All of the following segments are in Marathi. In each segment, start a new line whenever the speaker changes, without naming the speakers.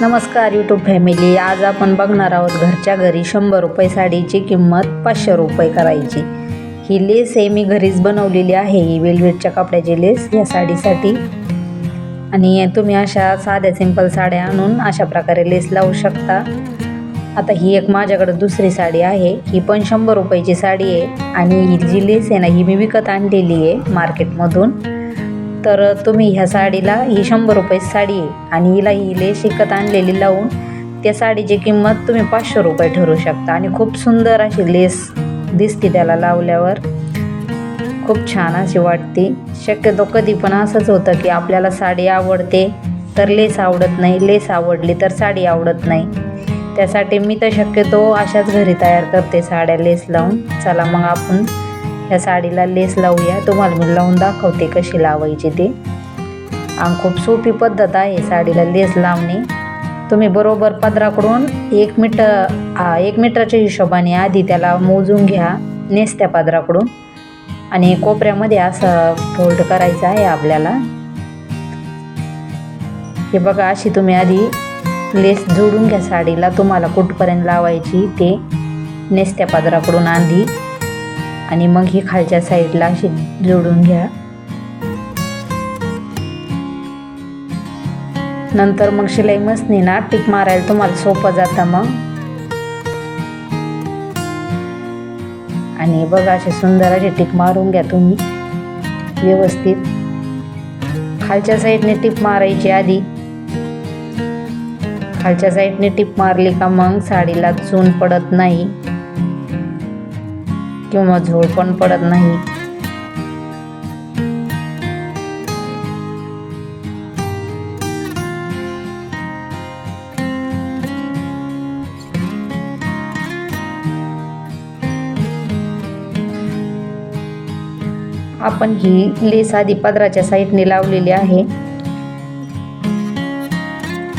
नमस्कार यूट्यूब फॅमिली आज आपण बघणार आहोत घरच्या घरी शंभर रुपये साडीची किंमत पाचशे रुपये करायची. ही लेस आहे मी घरीच बनवलेली आहे. ही वेलवेटच्या कपड्याची लेस या साडीसाठी. आणि तुम्ही अशा साध्या सिंपल साड्या आणून अशा प्रकारे लेस लावू शकता. आता ही एक माझ्याकडे दुसरी साडी आहे. ही पण शंभर रुपयाची साडी आहे. आणि ही जी लेस आहे ना ही मी विकत आणलेली आहे मार्केटमधून तर तुम्ही ह्या साडीला ही शंभर रुपये साडी आहे. आणि हिला ही लेस विकत आणलेली लावून त्या साडीची किंमत तुम्ही पाचशे रुपये ठरवू शकता. आणि खूप सुंदर अशी लेस दिसते त्याला लावल्यावर. खूप छान अशी वाटते. शक्यतो कधी पण असंच होतं की आपल्याला साडी आवडते तर लेस आवडत नाही. लेस आवडली तर साडी आवडत नाही. त्यासाठी मी तर शक्यतो अशाच घरी तयार करते साड्या लेस लावून. चला मग आपण ह्या साडीला लेस लावूया. तुम्हाला मी लावून दाखवते कशी लावायची ते. आणि खूप सोपी पद्धत आहे साडीला लेस लावणे. तुम्ही बरोबर पदराकडून एक मीटर एक मीटरच्या हिशोबाने आधी त्याला मोजून घ्या नेसत्या पदराकडून. आणि कोपऱ्यामध्ये असं फोल्ड करायचं आहे आपल्याला. हे बघा अशी तुम्ही आधी लेस जोडून घ्या साडीला. तुम्हाला कुठपर्यंत लावायची ते नेसत्या पदराकडून आधी. आणि मग ही खालच्या साईडला अशी जोडून घ्या. नंतर मग शिलाई मसनीना टिक मारायला तुम्हाला सोपं जातं मग. आणि बघा असे सुंदर असे टिक मारून घ्या तुम्ही व्यवस्थित. खालच्या साईडने टिप मारायची आधी. खालच्या साईडने टिप मारली का मग साडीला चून पडत नाही. किंवा झोळ पण पडत नाही. आपण ही लेस आधी पदराच्या साईडने लावलेली आहे.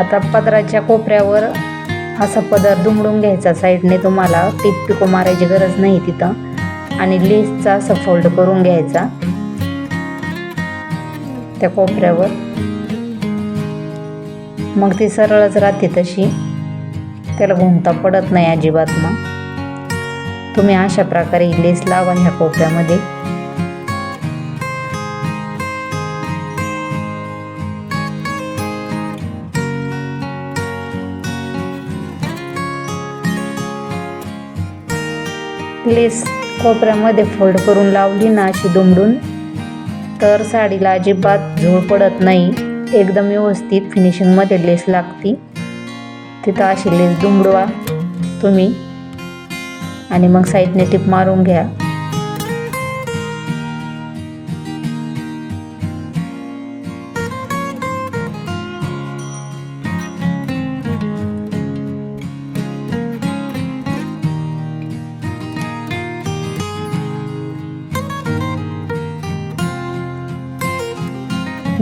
आता पदराच्या कोपऱ्यावर असा पदर दुमडून घ्यायचा साईडने तुम्हाला टिप पिको मारायची गरज नाही तिथं. आणि लेसचा असं फोल्ड करून घ्यायचा. त्या कोपऱ्यावर. मग ती सरळच राहते तशी. त्याला घुमता पडत नाही अजिबात मग. तुम्ही अशा प्रकारे लेस लावा ह्या कोपऱ्यामध्ये. लेस कोपऱ्यामध्ये फोल्ड करून लावली ना अशी दुमडून तर साडीला अजिबात झोळ पडत नाही. एकदम व्यवस्थित फिनिशिंगमध्ये लेस लागती. तिथं अशी लेस दुमडवा तुम्ही. आणि मग साईडने टिप मारून घ्या.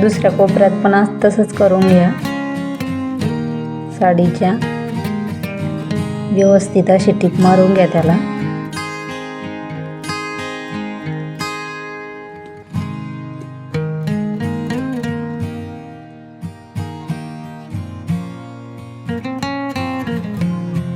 दुसऱ्या कोपऱ्यात पण तसंच करून घ्या. साडीच्या. व्यवस्थित अशी टिप मारून घ्या त्याला.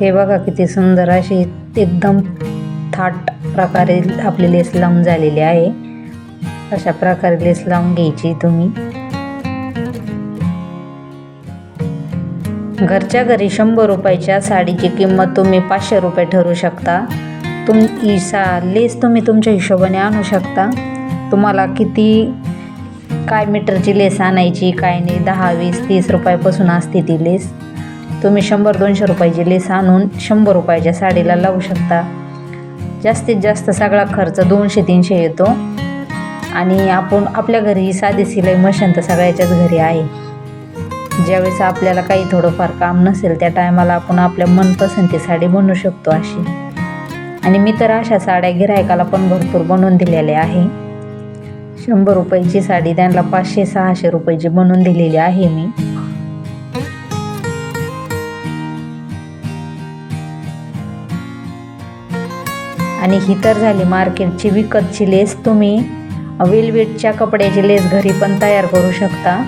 हे बघा किती सुंदर अशी एकदम थाट प्रकारे आपली लेस लावून झालेली आहे. अशा प्रकारे लेस लावून घ्यायची तुम्ही. घरच्या घरी शंभर रुपयाच्या साडीची किंमत तुम्ही पाचशे रुपये ठरू शकता. तुम ही सा लेस तुम्ही तुमच्या हिशोबाने आणू शकता. तुम्हाला किती काय मीटरची लेस आणायची काय नाही दहा वीस तीस रुपयापासून असते ती लेस तुम्ही शंभर दोनशे रुपयाची लेस आणून शंभर रुपयाच्या साडीला लावू शकता. जास्तीत जास्त सगळा खर्च दोनशे तीनशे येतो. आणि आपण आपल्या घरी साधी सिलाई मशीन तर सगळ्याच्याच घरी आहे. ज्यावेळेस आपल्याला काही थोडंफार काम नसेल त्या टायमाला आपण आपल्या मनपसंती साडी बनवू शकतो अशी. आणि मी तर अशा साड्या गिरायकाला पण भरपूर बनवून दिलेल्या आहे. शंभर रुपयाची साडी त्यांना पाचशे सहाशे रुपयाची बनवून दिलेली आहे मी. आणि ही तर झाली मार्केटची विकतची लेस. तुम्ही वेलवेटच्या कपड्याची लेस घरी पण तयार करू शकता.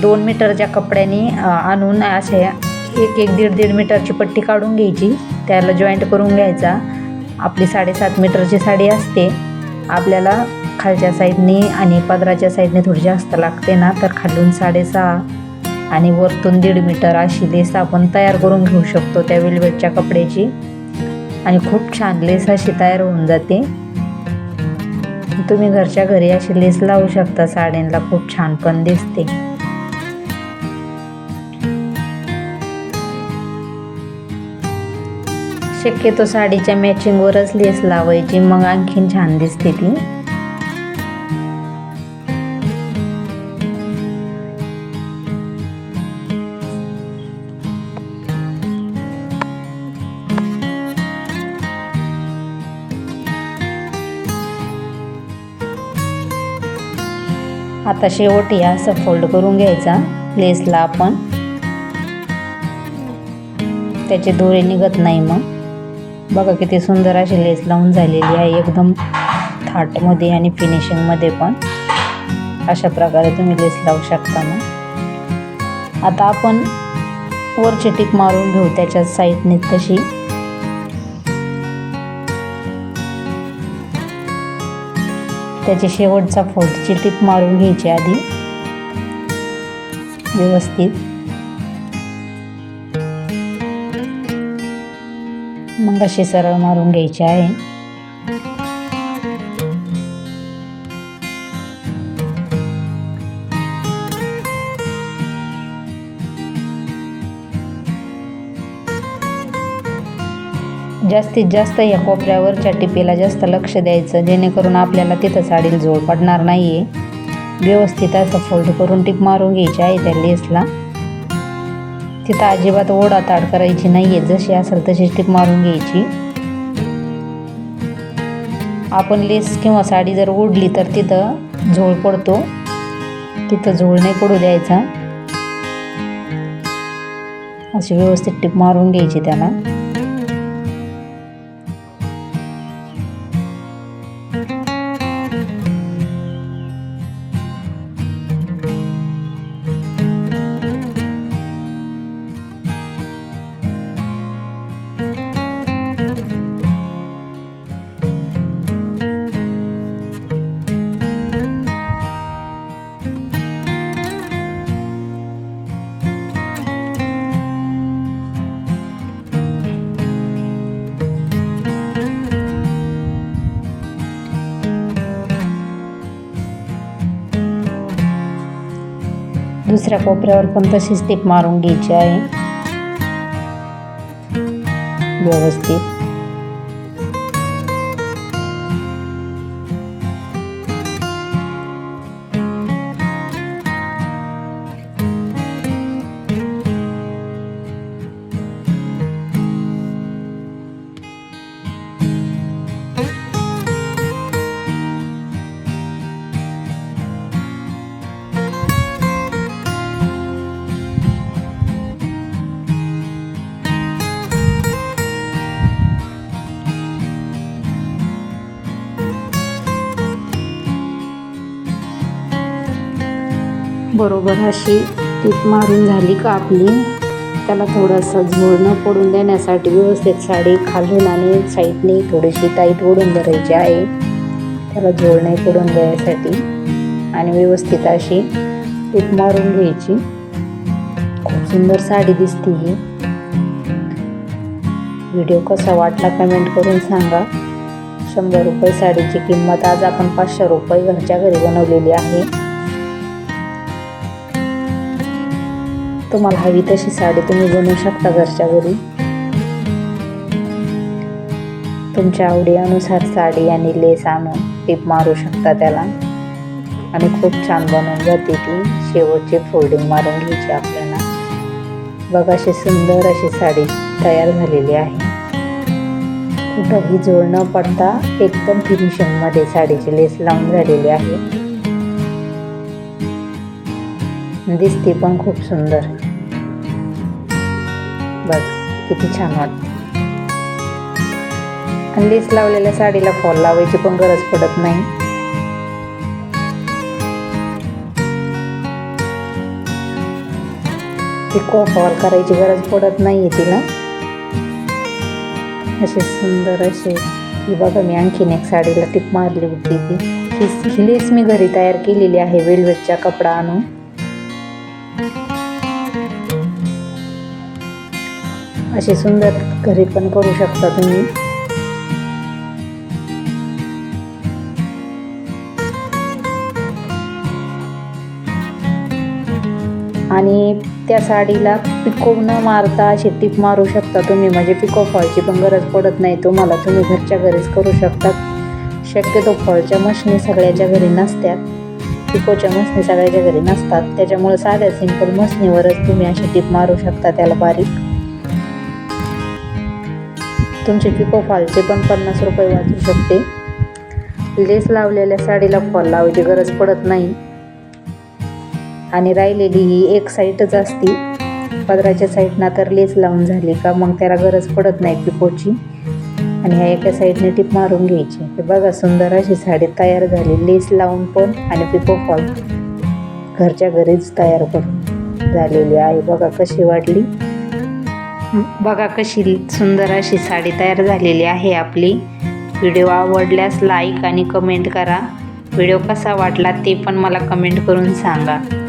दोन मीटरच्या कपड्याने आणून असे एक एक दीड दीड मीटरची पट्टी काढून घ्यायची. त्याला जॉईंट करून घ्यायचा. आपली साडेसात मीटरची साडी असते. आपल्याला खालच्या साईडने आणि पदराच्या साईडने थोडी जास्त लागते ना तर खालून साडेसहा आणि वरतून दीड मीटर अशी लेस आपण तयार करून घेऊ शकतो त्या वेलवेटच्या कपड्याची. आणि खूप छान लेस अशी तयार होऊन जाते. तुम्ही घरच्या घरी अशी लेस लावू शकता. साड्यांना खूप छान पण दिसते. शक्यतो साडीच्या मॅचिंगवरच लेस लावायची. मग आणखीन छान दिसते ती. आता शेवट या असं फोल्ड करून घ्यायचा. लेसला आपण. त्याचे दोरे निघत नाही मग. बघा किती सुंदर अशी लेस लावून झालेली आहे एकदम थाटमध्ये आणि फिनिशिंगमध्ये पण. अशा प्रकारे तुम्ही लेस लावू शकता मग. आता आपण वरची टिक मारून घेऊ त्याच्या साईडने तशी. त्याची शेवटचा फोटची टिप मारून घ्यायची आधी. व्यवस्थित. मग अशी सरळ मारून घ्यायची आहे. जास्तीत जास्त या कोपऱ्यावरच्या टिपेला जास्त लक्ष द्यायचं जेणेकरून आपल्याला तिथं साडीला जोड पडणार नाही आहे व्यवस्थित असं फोल्ड करून टिप मारून घ्यायची आहे त्या लेसला तिथं अजिबात ओढा ताड करायची नाही आहे जशी असेल तशीच टिप मारून घ्यायची. आपण लेस किंवा साडी जर ओढली तर तिथं झोळ पडतो. तिथं झोळ नाही पडू द्यायचा. अशी व्यवस्थित टिप मारून घ्यायची त्याला. दुसऱ्या कोपऱ्यावर पण तशीच टीप मारून घ्यायची आहे. व्यवस्थित. बरोबर अशी टीप मारून झाली का आपली त्याला थोडंसं झोडणं पडून देण्यासाठी व्यवस्थित साडी खालून आणि साईडने थोडीशी टाईट ओढून धरायची आहे. त्याला झोळणे पडून द्यायसाठी आणि व्यवस्थित अशी टीप मारून घ्यायची. खूप सुंदर साडी दिसते ही. व्हिडिओ कसा वाटला कमेंट करून सांगा. शंभर रुपये साडीची किंमत आज आपण पाचशे रुपये घरच्या घरी बनवलेली आहे. तुम्हाला हवी तशी साडी तुम्ही बनवू शकता घरच्या घरी. तुमच्या आवडीनुसार साडी आणि लेस आणून टीप मारू शकता त्याला. आणि खूप छान बनवून जाते ती. शेवटची फोल्डिंग मारून घ्यायची आपल्याला. बघा अशी सुंदर अशी साडी तयार झालेली आहे. कुठंही जोड न पडता एकदम फिनिशिंगमध्ये साडीची लेस लावून झालेली आहे. दिसते पण खूप सुंदर. बघ किती छान वाटत आणि लेस लावलेल्या साडीला फॉल लावायची पण गरज पडत नाही. पिको फॉल करायची गरज पडत नाही तिला. असे सुंदर असे की बघा मी आणखीन एक साडीला टिप मारली होती ती. ही लेस मी घरी तयार केलेली आहे वेलवेटचा कपडा आणून. अशी सुंदर घरी पण करू शकता तुम्ही. आणि त्या साडीला पिको न मारता अशी टिप मारू शकता तुम्ही. म्हणजे पिको फॉलची पण गरज पडत नाही. तुम्हाला तुम्ही घरच्या घरीच करू शकता. शक्यतो फॉलच्या मशनी सगळ्याच्या घरी नसतात पिकोच्या मशनी सगळ्याच्या घरी नसतात. त्याच्यामुळे साध्या सिंपल मशनीवरच तुम्ही अशी टिप मारू शकता त्याला बारीक. तुमचे पिको फॉलचे पण पन्नास रुपये वाचू शकते. लेस लावलेल्या साडीला फॉल लावायची गरज पडत नाही. आणि राहिलेली ही एक साईडच असती. पदराच्या साईडना तर लेस लावून झाली का मग त्याला गरज पडत नाही पिकोची. आणि ह्या एका साईडने टिप मारून घ्यायची. हे बघा सुंदर अशी साडी तयार झाली. लेस लावून पण आणि पिको फॉल घरच्या घरीच तयार करून झालेली आहे. बघा कशी वाटली बघा कशी सुंदर अशी साडी तयार झालेली आहे आपली. व्हिडिओ आवडल्यास लाईक आणि कमेंट करा. व्हिडिओ कसा वाटला ते पण मला कमेंट करून सांगा.